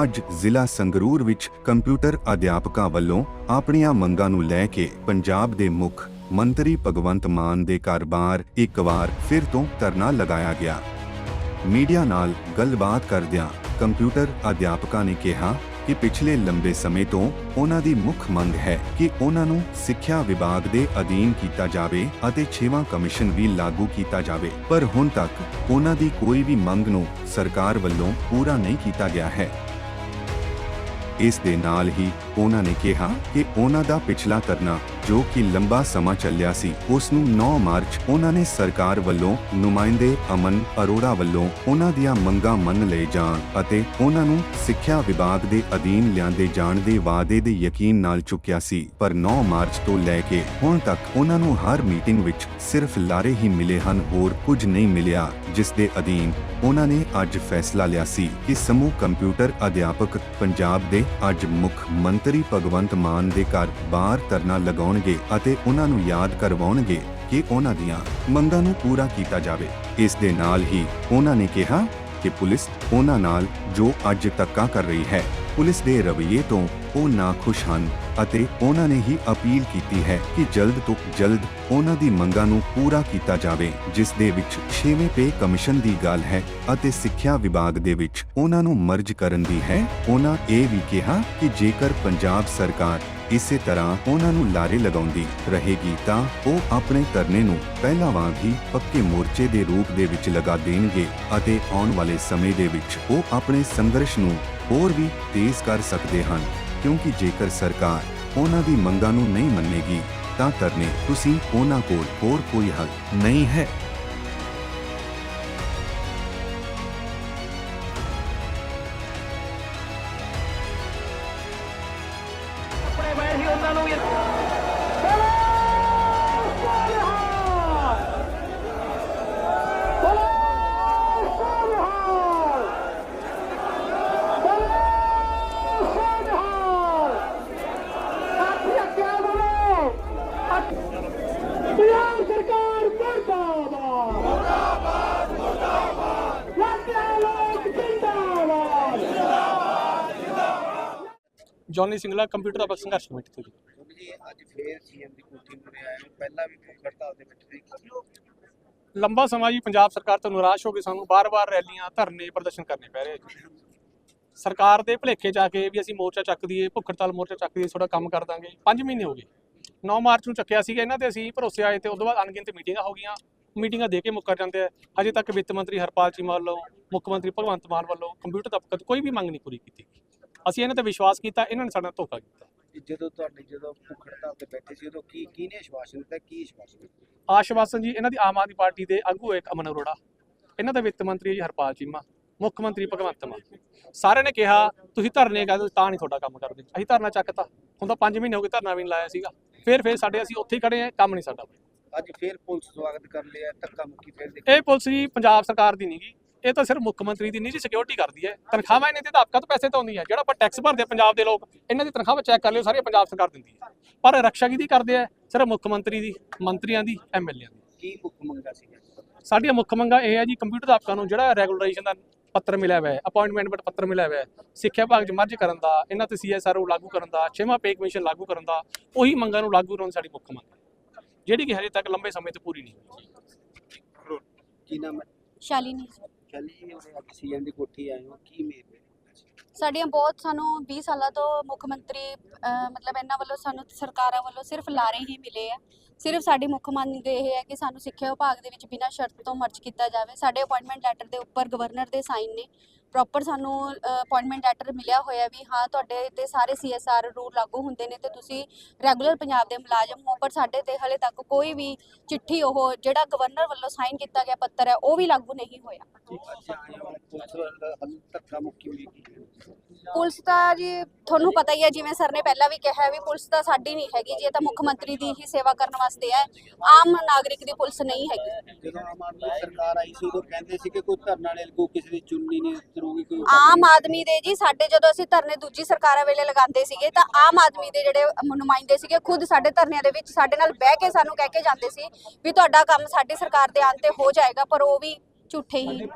ਅੱਜ ਜ਼ਿਲ੍ਹਾ ਸੰਗਰੂਰ ਵਿੱਚ ਕੰਪਿਊਟਰ ਅਧਿਆਪਕਾਂ ਵੱਲੋਂ ਆਪਣੀਆਂ ਮੰਗਾਂ ਨੂੰ ਲੈ ਕੇ ਪੰਜਾਬ ਦੇ ਮੁੱਖ ਮੰਤਰੀ ਭਗਵੰਤ ਮਾਨ ਦੇ ਘਰ ਇੱਕ ਵਾਰ ਫਿਰ ਤੋਂ ਧਰਨਾ ਲਗਾਇਆ ਗਿਆ। ਮੀਡੀਆ ਨਾਲ ਗੱਲਬਾਤ ਕਰਦਿਆਂ ਕੰਪਿਊਟਰ ਅਧਿਆਪਕਾਂ ਨੇ ਕਿਹਾ ਕਿ ਪਿਛਲੇ ਲੰਬੇ ਸਮੇਂ ਤੋਂ ਉਹਨਾਂ ਦੀ ਮੁੱਖ ਮੰਗ ਹੈ ਕਿ ਉਹਨਾਂ ਨੂੰ ਸਿੱਖਿਆ ਵਿਭਾਗ ਦੇ ਅਧੀਨ ਕੀਤਾ ਜਾਵੇ ਅਤੇ 6ਵਾਂ ਕਮਿਸ਼ਨ ਵੀ ਲਾਗੂ ਕੀਤਾ ਜਾਵੇ। ਪਰ ਹੁਣ ਤੱਕ ਉਹਨਾਂ ਦੀ ਕੋਈ ਵੀ ਮੰਗ ਨੂੰ ਸਰਕਾਰ ਵੱਲੋਂ ਪੂਰਾ ਨਹੀਂ ਕੀਤਾ ਗਿਆ ਹੈ। ਇਸ ਦੇ ਨਾਲ ਹੀ ਉਹਨਾਂ ਨੇ ਕਿਹਾ ਕਿ ਉਹਨਾਂ ਦਾ ਪਿਛਲਾ ਧਰਨਾ, ਜੋ ਕਿ ਲੰਬਾ ਸਮਾਂ ਚੱਲਿਆ ਸੀ, ਉਸ ਨੂੰ 9 ਮਾਰਚ ਉਹਨਾਂ ਨੇ ਸਰਕਾਰ ਵੱਲੋਂ ਨੁਮਾਇੰਦੇ ਅਮਨ ਅਰੋੜਾ ਵੱਲੋਂ ਉਹਨਾਂ ਦੀਆਂ ਮੰਗਾਂ ਮੰਨ ਲਏ ਜਾਣ ਅਤੇ ਉਹਨਾਂ ਨੂੰ ਸਿੱਖਿਆ ਵਿਭਾਗ ਦੇ ਅਧੀਨ ਲਿਆਂਦੇ ਜਾਣ ਦੇ ਵਾਅਦੇ ਦੇ ਯਕੀਨ ਨਾਲ ਚੁੱਕਿਆ ਸੀ। ਪਰ 9 ਮਾਰਚ ਤੋਂ ਲੈ ਕੇ ਹੁਣ ਤੱਕ ਉਹਨਾਂ ਨੂੰ ਹਰ ਮੀਟਿੰਗ ਵਿੱਚ ਸਿਰਫ ਲਾਰੇ ਹੀ ਮਿਲੇ ਹਨ, ਹੋਰ ਕੁਝ ਨਹੀਂ ਮਿਲਿਆ, ਜਿਸ ਦੇ ਅਧੀਨ ਉਹਨਾਂ ਨੇ ਅੱਜ ਫੈਸਲਾ ਲਿਆ ਸੀ ਕਿ ਸਮੂਹ ਕੰਪਿਊਟਰ ਅਧਿਆਪਕ ਪੰਜਾਬ ਦੇ ਅੱਜ ਮੁੱਖ ਮੰਤਰੀ ਭਗਵੰਤ ਮਾਨ ਦੇ ਘਰ ਬਾਹਰ ਧਰਨਾ ਲਗਾਉਣਗੇ ਅਤੇ ਉਹਨਾਂ ਨੂੰ ਯਾਦ ਕਰਵਾਉਣਗੇ ਕਿ ਉਹਨਾਂ ਦੀਆਂ ਮੰਗਾਂ ਨੂੰ ਪੂਰਾ ਕੀਤਾ ਜਾਵੇ। ਇਸ ਦੇ ਨਾਲ ਹੀ ਉਹਨਾਂ ਨੇ ਕਿਹਾ ਕਿ ਪੁਲਿਸ ਉਹਨਾਂ ਨਾਲ ਜੋ ਅੱਜ ਧੱਕਾ ਕਰ ਰਹੀ ਹੈ, ਪੁਲਿਸ ਦੇ ਰਵੱਈਏ ਤੋਂ ਉਹ ਨਾ ਖੁਸ਼ ਹਨ। ਅਤੇ ਉਹਨਾਂ ਨੇ ਹੀ ਅਪੀਲ ਕੀਤੀ ਹੈ ਕਿ ਜਲਦ ਤੋਂ ਜਲਦ ਉਹਨਾਂ ਦੀ ਮੰਗਾਂ ਨੂੰ ਪੂਰਾ ਕੀਤਾ ਜਾਵੇ, ਜਿਸ ਦੇ ਵਿੱਚ 6ਵੇਂ ਪੇ ਕਮਿਸ਼ਨ ਦੀ ਗੱਲ ਹੈ ਅਤੇ ਸਿੱਖਿਆ ਵਿਭਾਗ ਦੇ ਵਿੱਚ ਉਹਨਾਂ ਨੂੰ ਮਰਜ ਕਰਨ ਦੀ ਹੈ। ਉਹਨਾਂ ਇਹ ਵੀ ਕਿਹਾ ਕਿ ਜੇਕਰ ਪੰਜਾਬ ਸਰਕਾਰ ਇਸੇ ਤਰ੍ਹਾਂ ਉਹਨਾਂ ਨੂੰ ਲਾਰੇ ਲਗਾਉਂਦੀ ਰਹੇਗੀ ਤਾਂ ਉਹ ਆਪਣੇ ਧਰਨੇ ਨੂੰ ਪਹਿਲਾਂ ਵਾਂਗ ਹੀ ਪੱਕੇ ਮੋਰਚੇ ਦੇ ਰੂਪ ਦੇ ਵਿੱਚ ਲਗਾ ਦੇਣਗੇ ਅਤੇ ਆਉਣ ਵਾਲੇ ਸਮੇਂ ਦੇ ਵਿੱਚ ਉਹ ਆਪਣੇ ਸੰਘਰਸ਼ ਨੂੰ ਹੋਰ ਵੀ ਤੇਜ਼ ਕਰ ਸਕਦੇ ਹਨ। ਕਿਉਂਕਿ ਜੇਕਰ ਸਰਕਾਰ ਉਹਨਾਂ ਦੀ ਮੰਗਾਂ ਨੂੰ ਨਹੀਂ ਮੰਨੇਗੀ, ਤਾਂ ਧਰਨੇ ਤੁਸੀਂ ਉਹਨਾਂ ਕੋਲ ਹੋਰ ਕੋਈ ਹੱਲ ਨਹੀਂ ਹੈ। ਆਪਣੇ ਮੈਂ ਉਹਨਾਂ ਨੂੰ ਜੌਨੀ ਸਿੰਗਲਾ ਕੰਪਿਊਟਰ ਦਾ ਸੰਘਰਸ਼ ਕਮੇਟੀ ਤੋਂ ਜੀ। ਜੀ ਅੱਜ ਫੇਰ ਸੀਐਮ ਦੀ ਕੋਠੀ ਮੁਰੇ ਆਏ ਹੋ। ਪਹਿਲਾਂ ਵੀ ਭੁੱਖ ਹੜਤਾਲ ਦੇ ਵਿੱਚ ਸੀ ਲੰਬਾ ਸਮਾਂ ਜੀ ਪੰਜਾਬ ਸਰਕਾਰ ਤੋਂ ਨਿਰਾਸ਼ ਹੋ ਕੇ ਸਾਨੂੰ ਬਾਰ-ਬਾਰ ਰੈਲੀਆਂ ਧਰਨੇ ਪ੍ਰਦਰਸ਼ਨ ਕਰਨੇ ਪੈ ਰਹੇ ਜੀ। ਸਰਕਾਰ ਦੇ ਭਲੇਖੇ ਆ ਕੇ ਵੀ ਅਸੀਂ ਮੋਰਚਾ ਚੱਕ ਦਈਏ ਭੁੱਖ ਹੜਤਾਲ ਮੋਰਚਾ ਚੱਕ ਦਈਏ ਥੋੜਾ ਕੰਮ ਕਰ ਦਾਂਗੇ। 5 ਮਹੀਨੇ ਹੋ ਗਏ। 9 ਮਾਰਚ ਨੂੰ ਚੱਕਿਆ ਸੀਗਾ ਇਹਨਾਂ ਤੇ ਅਸੀਂ ਭਰੋਸੇ ਆਏ ਤੇ ਉਸ ਤੋਂ ਬਾਅਦ ਅਣਗਿਣਤ ਮੀਟਿੰਗਾਂ ਹੋ ਗਈਆਂ। ਮੀਟਿੰਗਾਂ ਦੇ ਕੇ ਮੁੱਕਰ ਜਾਂਦੇ ਆ। ਹਜੇ ਤੱਕ ਵਿੱਤ ਮੰਤਰੀ ਹਰਪਾਲ ਚੀਮਾ ਵੱਲੋਂ ਮੁੱਖ ਮੰਤਰੀ ਭਗਵੰਤ ਮਾਨ ਵੱਲੋਂ ਕੰਪਿਊਟਰ ਦਫ਼ਤਰ ਤੋਂ ਕੋਈ ਵੀ ਮੰਗ ਨਹੀਂ ਪੂਰੀ ਕੀਤੀ। ਅਸੀਂ ਇਹਨਾਂ ਤੇ ਵਿਸ਼ਵਾਸ ਕੀਤਾ ਇਹਨਾਂ ਨੇ ਸਾਡਾ ਧੋਖਾ ਕੀਤਾ। ਜਦੋਂ ਤੁਹਾਡੇ ਜਦੋਂ ਭੁੱਖ ਹੜਤਾਲ ਤੇ ਬੈਠੇ ਸੀ ਉਦੋਂ ਕੀ ਕਿਹਨੇ ਆਸ਼ਵਾਸਨ ਦਿੱਤਾ ਕੀ ਆਸ਼ਵਾਸਨ ਦਿੱਤਾ? ਆਸ਼ਵਾਸਨ ਜੀ ਇਹਨਾਂ ਦੀ ਆਮ ਆਦਮੀ ਪਾਰਟੀ ਦੇ ਆਗੂ ਇੱਕ ਅਮਨ ਅਰੋੜਾ। ਇਹਨਾਂ ਦਾ ਵਿੱਤ ਮੰਤਰੀ ਜੀ ਹਰਪਾਲ ਚੀਮਾ ਮੁੱਖ ਮੰਤਰੀ ਭਗਵੰਤ ਮਾਨ। ਸਾਰਿਆਂ ਨੇ ਕਿਹਾ ਤੁਸੀਂ ਧਰਨੇ ਕਰਦੇ ਤਾਂ ਨਹੀਂ ਤੁਹਾਡਾ ਕੰਮ ਕਰਦੇ ਅਸੀਂ ਧਰਨਾ ਚੱਕਤਾ। ਹੁਣ ਤਾਂ 5 ਮਹੀਨੇ ਹੋ ਗਏ ਧਰਨਾ ਵੀ ਨਹੀਂ ਲਾਇਆ ਸੀਗਾ। ਫਿਰ ਫਿਰ ਸਾਡੇ ਅਸੀਂ ਉੱਥੇ ਹੀ ਖੜੇ ਆ ਕੰਮ ਨਹੀਂ ਸਾਡਾ। ਅੱਜ ਫੇਰ ਪੁਲਿਸ ਸਵਾਗਤ ਕਰ ਲਿਆ ਧੱਕਾ ਮੁੱਕੀ ਫੇਰ ਦੇਖ। ਇਹ ਪੁਲਿਸ ਜੀ ਪੰਜਾਬ ਸਰਕਾਰ ਦੀ ਨਹੀਂਗੀ ਇਹ ਤਾਂ ਸਿਰਫ ਮੁੱਖ ਮੰਤਰੀ ਦੀ ਨਿੱਜੀ ਸਿਕਿਉਰਿਟੀ ਕਰਦੀ ਹੈ। ਤਨਖਾਹਾਂ ਇਹਨਾਂ ਦੀ ਅਧਿਆਪਕਾਂ ਤੋਂ ਪੈਸੇ ਤੋਂ ਆਉਂਦੀ ਹੈ ਜਿਹੜਾ ਆਪਾਂ ਟੈਕਸ ਭਰਦੇ ਆ ਪੰਜਾਬ ਦੇ ਲੋਕ ਇਹਨਾਂ ਦੀ ਤਨਖਾਹਾਂ ਚੈੱਕ ਕਰ ਲਿਓ ਸਾਰੀ ਪੰਜਾਬ ਸਰਕਾਰ ਦਿੰਦੀ ਹੈ। ਪਰ ਰਕਸ਼ਾ ਕਿਹਦੀ ਕਰਦੇ ਆ ਸਿਰਫ ਮੁੱਖ ਮੰਤਰੀ ਦੀ ਮੰਤਰੀਆਂ ਦੀ ਐਮਐਲਏਆਂ ਦੀ। ਕੀ ਮੁੱਖ ਮੰਗਾ ਸੀ ਸਾਡੀਆਂ ਮੁੱਖ ਮੰਗਾਂ ਇਹ ਹੈ ਜੀ ਕੰਪਿਊਟਰ ਅਧਿਆਪਕਾਂ ਨੂੰ ਜਿਹੜਾ ਰੈਗੂਲਰਾਈਜੇਸ਼ਨ ਦਾ ਪੱਤਰ ਮਿਲਿਆ ਹੋਇਆ ਹੈ ਅਪਾਇੰਟਮੈਂਟ ਪੱਤਰ ਮਿਲਿਆ ਹੋਇਆ ਹੈ ਸਿੱਖਿਆ ਵਿਭਾਗ 'ਚ ਮਰਜ ਕਰਨ ਦਾ ਇਹਨਾਂ ਤੇ ਸੀਐਸਆਰ ਲਾਗੂ ਕਰਨ ਦਾ ਛੇਵਾਂ ਪੇ ਕਮਿਸ਼ਨ ਲਾਗੂ ਕਰਨ ਦਾ ਉਹੀ ਮੰਗਾਂ ਨੂੰ ਲਾਗੂ ਕਰਨ ਦੀ ਸਾਡੀ ਮੁੱਖ ਮੰਗ ਹੈ। ਜਿਹੜੀ ਕਿ ਹਜੇ ਤੱਕ ਲੰਬੇ ਸਮੇਂ ਤੋਂ ਪੂਰੀ ਨਹੀਂ ਹੋਈ। ਕੀ ਨਾਮ ਹੈ ਸ਼ਾਲਿਨੀ ਚੱਲੀ ਜੀ ਉਰੇ ਦੀ ਕੋਠੀ ਆਏ ਹੋ ਕੀ ਮੇਰ ਸਾਡੀਆਂ ਬਹੁਤ ਸਾਨੂੰ 20 ਸਾਲਾਂ ਤੋਂ ਮੁੱਖ ਮੰਤਰੀ ਅਹ, ਮਤਲਬ ਇਹਨਾਂ ਵੱਲੋਂ ਸਾਨੂੰ ਸਰਕਾਰਾਂ ਵੱਲੋਂ ਸਿਰਫ ਲਾਰੇ ਹੀ ਮਿਲੇ ਆ। ਸਿਰਫ ਸਾਡੀ ਮੁੱਖ ਮੰਗ ਇਹ ਹੈ ਕਿ ਸਾਨੂੰ ਸਿੱਖਿਆ ਵਿਭਾਗ ਦੇ ਵਿੱਚ ਬਿਨਾਂ ਸ਼ਰਤ ਤੋਂ ਮਰਜ ਕੀਤਾ ਜਾਵੇ। ਸਾਡੇ ਅਪਾਇੰਟਮੈਂਟ ਲੈਟਰ ਦੇ ਉੱਪਰ ਗਵਰਨਰ ਦੇ ਸਾਈਨ ਨੇ। ਪ੍ਰੋਪਰ ਸਾਨੂੰ ਅਪਾਇੰਟਮੈਂਟ ਲੈਟਰ ਮਿਲਿਆ ਹੋਇਆ ਵੀ ਹਾਂ, ਤੁਹਾਡੇ ਤੇ ਸਾਰੇ ਸੀਐਸਆਰ ਰੂਲ ਲਾਗੂ ਹੁੰਦੇ ਨੇ ਤੇ ਤੁਸੀਂ ਰੈਗੂਲਰ ਪੰਜਾਬ ਦੇ ਮੁਲਾਜ਼ਮ ਹੋ, ਪਰ ਸਾਡੇ ਤੇ ਹਲੇ ਤੱਕ ਕੋਈ ਵੀ ਚਿੱਠੀ ਉਹ ਜਿਹੜਾ ਗਵਰਨਰ ਵੱਲੋਂ ਸਾਈਨ ਕੀਤਾ ਗਿਆ ਪੱਤਰ ਹੈ, ਉਹ ਵੀ ਲਾਗੂ ਨਹੀਂ ਹੋਇਆ। ਪੁਲਿਸ ਤਾਂ ਜੀ, ਤੁਹਾਨੂੰ ਪਤਾ ਹੀ ਹੈ, ਜਿਵੇਂ ਸਰ ਨੇ ਪਹਿਲਾਂ ਵੀ ਕਿਹਾ ਵੀ ਪੁਲਿਸ ਤਾਂ ਸਾਡੀ ਨਹੀਂ ਹੈਗੀ ਜੀ, ਇਹ ਤਾਂ ਮੁੱਖ ਮੰਤਰੀ ਦੀ ਹੀ ਸੇਵਾ ਕਰਨ ਵਾਸਤੇ ਹੈ। ਆਮ ਨਾਗਰਿਕ ਦੀ ਪੁਲਿਸ ਨਹੀਂ ਹੈਗੀ। ਜਦੋਂ ਆਮ ਆਦਮੀ ਸਰਕਾਰ ਆਈ ਸੀ, ਉਦੋਂ ਕਹਿੰਦੇ ਸੀ ਕਿ ਕੋਈ ਧਰਨਾ ਨਹੀਂ ਲੱਗੂ ਕਿਸੇ ਦੀ ਚੁੰਨੀ ਨਹੀਂ ਕੋਈ ਆਮ ਆਦਮੀ ਦੇ ਜੀ ਸਾਡੇ ਜਦੋਂ ਅਸੀਂ ਧਰਨੇ ਦੂਜੀ ਸਰਕਾਰਾਂ ਵੇਲੇ ਲਗਾਉਂਦੇ ਸੀਗੇ ਤਾਂ ਆਮ ਆਦਮੀ ਦੇ ਜਿਹੜੇ ਨੁਮਾਇੰਦੇ ਸੀਗੇ ਖੁਦ ਸਾਡੇ ਧਰਨਿਆਂ ਦੇ ਵਿੱਚ ਸਾਡੇ ਨਾਲ ਬਹਿ ਕੇ ਸਾਨੂੰ ਕਹਿ ਕੇ ਜਾਂਦੇ ਸੀ ਵੀ ਤੁਹਾਡਾ ਕੰਮ ਸਾਡੀ ਸਰਕਾਰ ਦੇ ਆਉਣ ਤੇ ਹੋ ਜਾਏਗਾ ਪਰ ਉਹ ਵੀ ਝੂਠੇ ਹੀ।